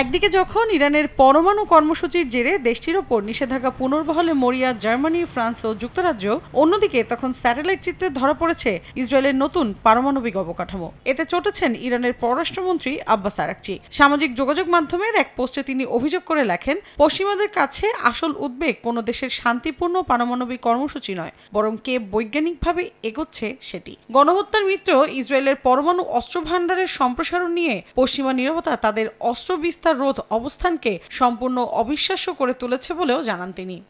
একদিকে যখন ইরানের পরমাণু কর্মসূচির জেরে দেশটির ওপর নিষেধাজ্ঞা পুনর্বহলে মরিয়া, জার্মানি, ফ্রান্স ও যুক্তরাজ্য, অন্যদিকে তখন স্যাটেলাইট চিত্রে ধরা পড়েছে ইসরায়েলের নতুন পারমাণবিক অবকাঠামো। এতে চটেছেন ইরানের পররাষ্ট্রমন্ত্রী আব্বাস আরাকচি। সামাজিক যোগাযোগ মাধ্যমের এক পোস্টে তিনি অভিযোগ করে লেখেন, পশ্চিমাদের কাছে আসল উদ্বেগ কোনো দেশের শান্তিপূর্ণ পারমাণবিক কর্মসূচি নয়, বরং কে বৈজ্ঞানিকভাবে এগোচ্ছে সেটি। গণহত্যার মিত্র ইসরায়েলের পরমাণু অস্ত্র সম্প্রসারণ নিয়ে পশ্চিমা নিরবতা তাদের অস্ত্র বিস্তার রোধ অবস্থানকে সম্পূর্ণ অবিশ্বাস্য করে তুলেছে বলেও জানান তিনি।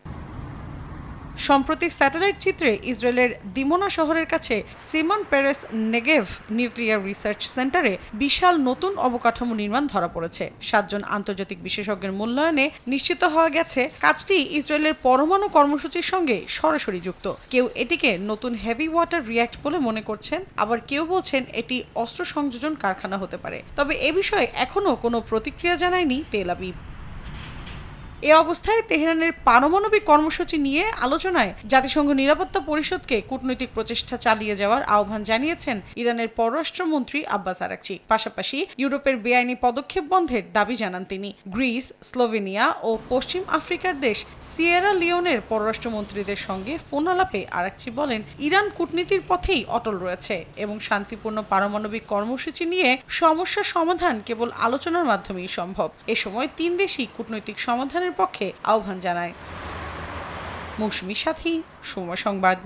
সম্প্রতি স্যাটেলাইট চিত্রে ইসরায়েলের দিমোনা শহরের কাছে Shimon Peres Negev nuclear research সেন্টারে বিশাল নতুন অবকাঠামো নির্মাণ ধরা পড়েছে। সাতজন আন্তর্জাতিক বিশেষজ্ঞের মূল্যায়নে নিশ্চিত হওয়া গেছে, কাজটি ইসরায়েলের পরমাণু কর্মসূচির সঙ্গে সরাসরি যুক্ত। কেউ এটিকে নতুন হেভি ওয়াটার রিয়্যাক্ট বলে মনে করছেন, আবার কেউ বলছেন এটি অস্ত্র সংযোজন কারখানা হতে পারে। তবে এ বিষয়ে এখনও কোনো প্রতিক্রিয়া জানায়নি তেল আবিব। এ অবস্থায় তেহরানের পারমাণবিক কর্মসূচি নিয়ে আলোচনায় জাতিসংঘ নিরাপত্তা পরিষদকে কূটনৈতিক প্রচেষ্টা চালিয়ে যাওয়ার আহ্বান জানিয়েছেন ইরানের পররাষ্ট্রমন্ত্রী আব্বাস আরাকচি। পাশাপাশি ইউরোপের বেআইনি পদক্ষেপ বন্ধের দাবি জানান তিনি। গ্রিস, স্লোভেনিয়া ও পশ্চিম আফ্রিকার দেশ সিয়েরা লিওনের পররাষ্ট্রমন্ত্রীদের সঙ্গে ফোন আলাপে আরাকচি বলেন, ইরান কূটনীতির পথেই অটল রয়েছে এবং শান্তিপূর্ণ পারমাণবিক কর্মসূচি নিয়ে সমস্যা সমাধান কেবল আলোচনার মাধ্যমেই সম্ভব। এ সময় তিন দেশই কূটনৈতিক সমাধানের পক্ষে আহ্বান জানায়। মৌসুমী সাথী সময় সংবাদ।